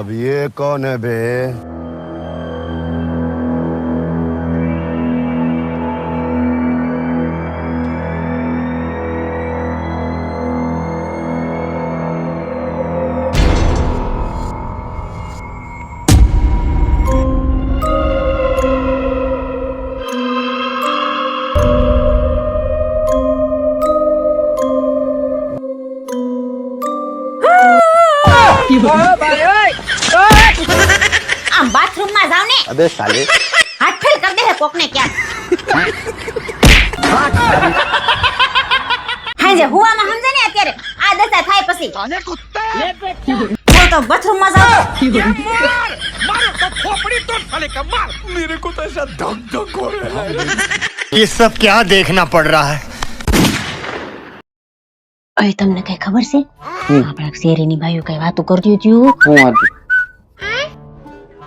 अब ये कौन है बे બાથરૂમમાં જાવ ને अबे साले હાથ ફેલ કરી દે કોકને ક્યાંક હાજે હુવામાં સમજે ને અત્યારે આ દશા થાય પછી તો તો બાથરૂમમાં જાવ ये सब क्या देखना पड़ रहा है અય તમને કઈ ખબર છે આપણા શેરીની બાઈઓ કઈ વાતો કરતી હતી હું હતું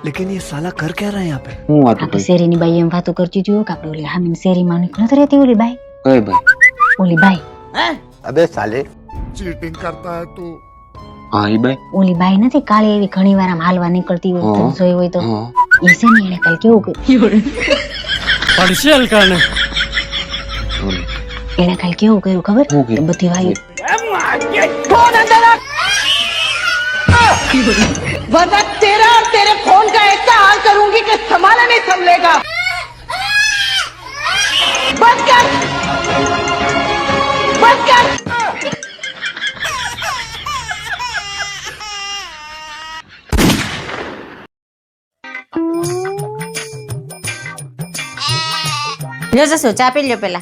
लेकिन ये साला कर क्या रहा है यहाँ पे હું હતું આપણી શેરીની બાઈ એમ વાતો કરતી હતી કે આપણે ઓલી હામીની શેરીમાં નીકળી નથી રહેતી ઓલી બાઈ કઈ ભાઈ ઓલી બાઈ अबे साले चीटिंग करता है तू હા ઈ ભાઈ ઓલી બાઈ નથી કાળી એવી ઘણી વાર આમ હાલવા નીકળતી હોય હા. તમે જોઈ હોય તો હા એ છે ને એને કાલ કેવું કર્યું पर्शियल करने બોલો. એને કાલ કેવું કર્યું ખબર શું કર્યું? કે બધી વાયુ वरना तेरा और तेरे फोन का ऐसा हाल करूंगी कि संभाला नहीं संभलेगा बंद कर बंद कर જો જશો ચા પી લ્યો પેલા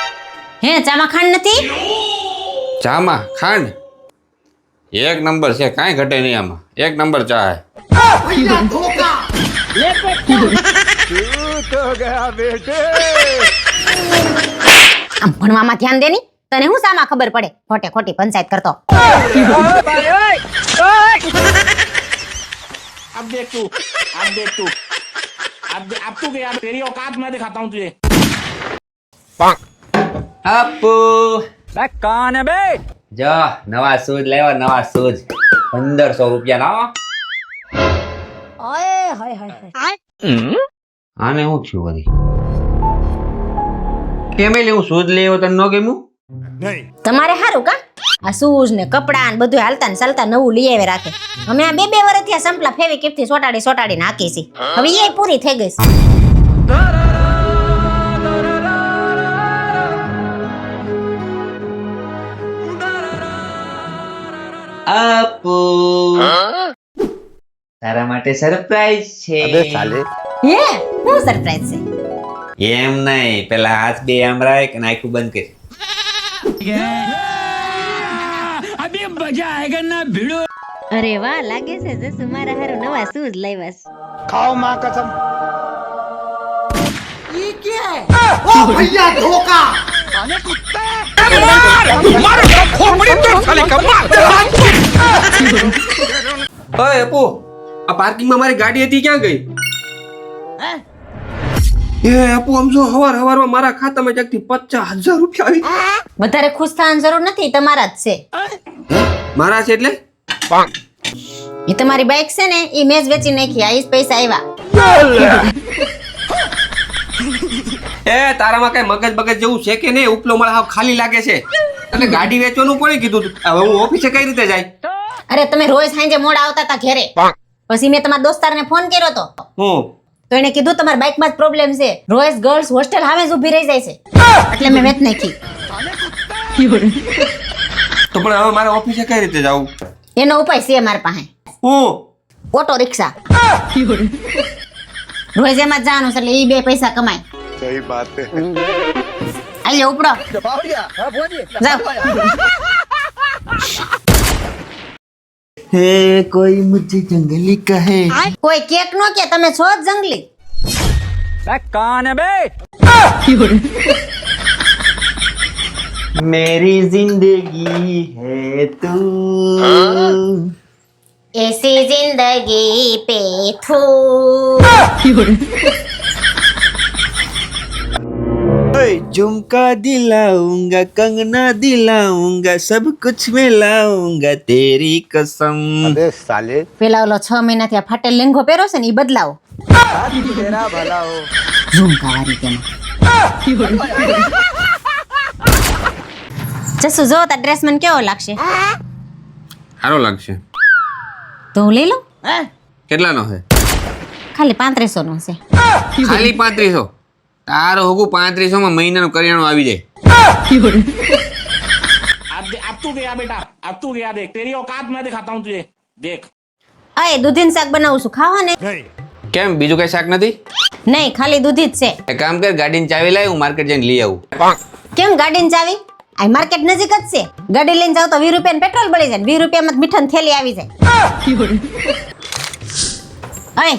હે ચામાં ખાંડ નથી ચામાં ખાંડ એક નંબર છે કાંઈ ઘટે નહીં આમાં એક નંબર ચા હે આમ ભણવામાં ધ્યાન દે ની તને શું સામાં ખબર પડે ખોટે ખોટી પંચાયત કરતો अब देख तू अब देख तू अब दे- अब तू गया तेरी औकात मैं दिखाता हूँ तुझे અપુ બે કાને બે. જો નવા શૂઝ લેવા નવા શૂઝ. પંદરસો રૂપિયા નો ઓય હાય હાય હાય. આને હું થયું વળી કેમે લેવું શૂઝ લેવો તને નો ગમ્યું? નહીં. તમારે સારું કા? આ શૂઝ ને કપડા ને બધું હાલતા ને ચાલતા નવું લઈ આવે રાખે. અમે આ બે બે વર્ષથી આ સંપલા ફેવી કેપથી સોટાડી સોટાડી નાખી છે. હવે એ પૂરી થઈ ગઈ છે. આપું. તારા માટે સરપ્રાઈઝ છે. હે હું સરપ્રાઈઝ છે. એમ નહીં પેલા હાથ બે આમ રાખ અને આખું બંધ કરી. અબે મજા આયેગા ના ભીડો. અરે વાહ લાગે છે જે સુમારા હારો નવા શૂઝ લાવ્યાસ ખાઓ માં કસમ. ઈ કે? ઓ ભૈયા ધોકા! ને અરે આ પાર્કિંગમાં મારી ગાડી હતી ક્યાં ગઈ? એ અપુ આમ જો હવાર હવારમાં મારા ખાતામાં ક્યાંકથી પચાસ હજાર રૂપિયા વધારે ખુશ થવાની જરૂર નથી તમારા જ છે. મારા છે એટલે? એ તમારી બાઈક છે ને એ મેજ વેચી નાખી આવી પૈસા આવ્યા એ તારામાં કઈ મગજ બગજ જેવું છે કે નહીં? ઉપલો માળ હાવ ખાલી લાગે છે. એટલે ગાડી વેચવાનું કોણે કીધું તું? હવે હું ઓફિસે કઈ રીતે જાય? અરે તમે રોજ સાંજે મોડા આવતા હતા ઘરે. પછી મેં તમારા દોસ્તારને ફોન કર્યો તો. હું? તો એને કીધું તમારા બાઇકમાં જ પ્રોબ્લેમ છે. રોજ ગર્લ્સ હોસ્ટેલ સામે જ ઊભી રહી જાય છે. એટલે મેં વેચ નાખી. તો પણ હવે મારે ઓફિસે કઈ રીતે જવું? એનો ઉપાય છે મારા પાસે. હું? Auto rickshaw. રોજ એમાં જવાનું છે એટલે એ બે પૈસા કમાય. सही बात है આલ્યો ઉપડો જાઓ है कोई मुझे जंगली कहे કોઈ કેક નો કે તમે છો જ જંગલી कौन है बे मेरी जिंदगी है तू એસી જિંદગી પે થૂ झुमका दिलाऊंगा कंगना दिलाऊंगा सब कुछ मैं लाऊंगा तेरी कसम अबे साले પેલા ઓલો છ મહિનાથી આ ફાટેલ લેંઘો પહેરો છે ને ઈ બદલાવો ઝુમકાવાળી તેમાં જસુ જો તાર ડ્રેસ મને કેવો લાગશે સારો લાગશે તો હું લઈ લઉં કેટલાનો છે ખાલી પાંત્રીસો નો છે ખાલી પાંત્રીસો તારો હોગું પાંત્રીસો માં મહિનાનું કરિયાણું આવી જાય अब दे- अब तू गया बेटा अब तू गया देख तेरी औकात मैं दिखाता हूँ तुझे देख અય દૂધીનું શાક બનાવું છું ખાવા ને કેમ બીજું કઈ શાક નથી નહીં ખાલી દૂધી જ છે એક કામ કર ગાડીની ચાવી લાવી હું માર્કેટ જઈને લઈ આવું કેમ ગાડીને ચાવી આ માર્કેટ નજીક જ છે ગાડી લઈને જાવ તો વીસ રૂપિયાનું પેટ્રોલ બળી જાય વીસ રૂપિયામાં જ મીઠાની થેલી આવી જાય અય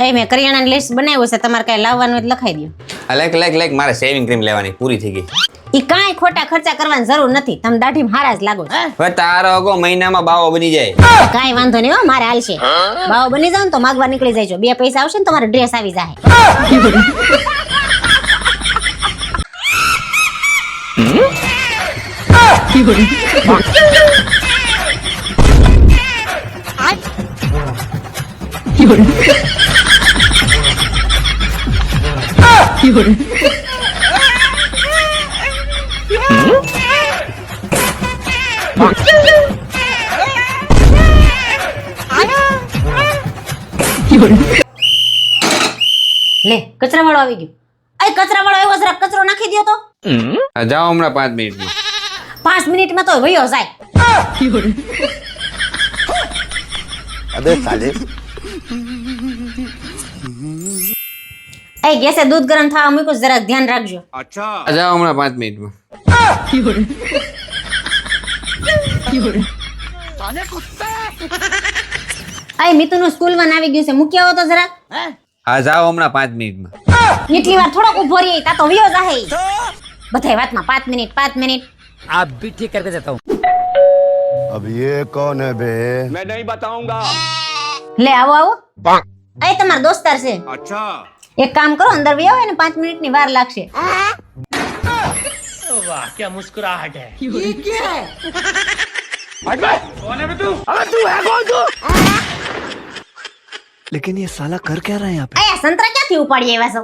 અય મેં કરિયાણાની લિસ્ટ બનાવ્યું છે તમારે કઈ લાવવાનું હોય તો લખાઈ દો આ લાઈક લાઈક લાઈક મારે સેવિંગ ક્રીમ લેવાની પૂરી થઈ ગઈ. ઈ કાંઈ ખોટા ખર્ચા કરવાની જરૂર નથી તમે દાઢી હારા જ લાગો છો. હવે તારો અગો મહિનામાં બાવો બની જાય. કાંઈ વાંધો નહીં હો મારે હાલશે બાવો બની જાવ ને તો માગવા નીકળી જાય બે પૈસા આવશે ને તમારો ડ્રેસ આવી જાય લે કચરા વાળો આવી ગયો. અરે કચરા વાળો આવ્યો જરા કચરો નાખી દયો તો. જાઓ હમણાં પાંચ મિનિટ પાંચ મિનિટમાં તો વયો જાય. અબે સાલે એ ગેસે દૂધ ગરમ થવા મૂક્યું જરાક ધ્યાન રાખજો આ જાઓ હમણાં પાંચ મિનિટમાં અય મિતુનું સ્કૂલમાં આવી ગયું છે મૂકી આવો તો જરાક હા જાઓ હમણાં પાંચ મિનિટમાં એટલી વાર થોડોક ઉભો રહી તા તો વયો જાહે બધાય વાતમાં પાંચ મિનિટ પાંચ મિનિટ आप भी ठीक करके देता हूँ अब ये कौन है बे લે આવો આવો અય તમારો દોસ્તાર છે એક કામ કરો અંદર વયો ને પાંચ મિનિટની વાર લાગશે लेकिन ये साला कर क्या रहा है यहाँ पे અયા સંતરા ક્યાંથી ઉપાડી આવ્યા છો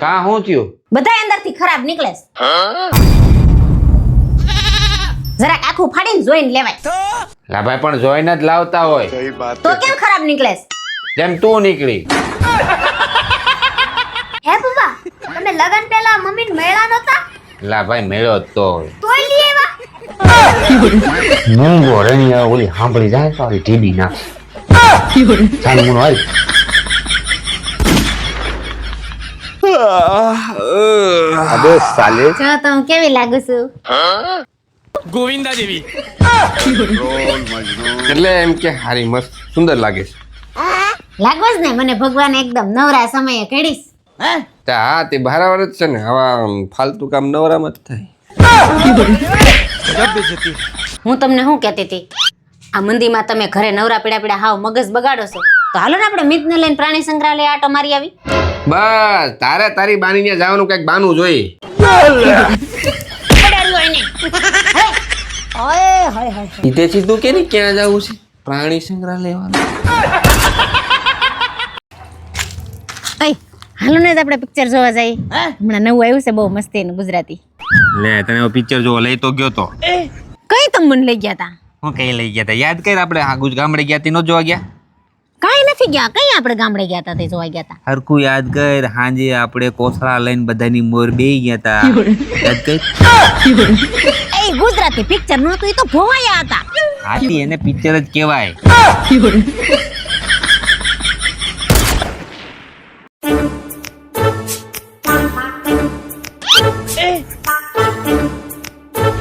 કા શું થયું બધા અંદરથી ખરાબ નીકળે છે. જરાક આખું ફાડીને જોઈને લેવાય લા ભાઈ પણ જોઈને જ લાવતા હોય सही बात તો કેમ ખરાબ નીકળે છે? જેમ તું નીકળી. હે પપ્પા તમે લગન પહેલા મમ્મી મેળા નતા લા ભાઈ મેળો તો. તોય લઈ આવ્યા? હું ગોરણી ઓલી સાંભળી જાય સારી ઢીબી ના ચાલ મુનો હાલ. અબે સાલે. જો તો કેવી લાગુ છું? ગોવિંદા દેવી. એટલે એમ કે હારી મસ્ત સુંદર લાગે છે. લાગો જ ને? મને ભગવાન એકદમ નવરા સમયે કડીશ તે હા તે બહાર જ છે ને. આવા ફાલતુ કામ નવરામાં જ થાય. હું તમને શું કહેતી હતી? આ મંદીમાં તમે ઘરે નવરા પીડા પીડા હાવ મગજ બગાડો છો. તો હાલો ને આપણે મિતને લઈને પ્રાણી સંગ્રહાલય આટો મારી આવી. બસ તારે તારી બાની ને જવાનું કંઈક બાનું જોઈએ. સીધે સીધું કે નહીં ક્યાં જવું છે? પ્રાણી સંગ્રહાલય અય હાલો ને તો આપણે પિક્ચર જોવા જઈએ. હમણાં નવું આવ્યું છે બહુ મસ્તી ગુજરાતી. લે તને પિક્ચર જોવા લઈ તો ગયો તો. કઈ તમ મને લઈ ગયા તા? હું કઈ લઈ ગયા તા? યાદ કર આપણે આગુજ ગામડે ગયા તી નો જોવા ગયા? કઈ નથી ગયા કઈ આપણે ગામડે ગયા તા તે જોવા ગયા તા? હરકુ યાદ કર હાંજે આપણે કોથળા લઈને બધાની મોર બે ગયા તા. યાદ કર? એ ગુજરાતી પિક્ચર નહોતું એ તો ભોવાયા હતા. હાથી એને પિક્ચર જ કહેવાય.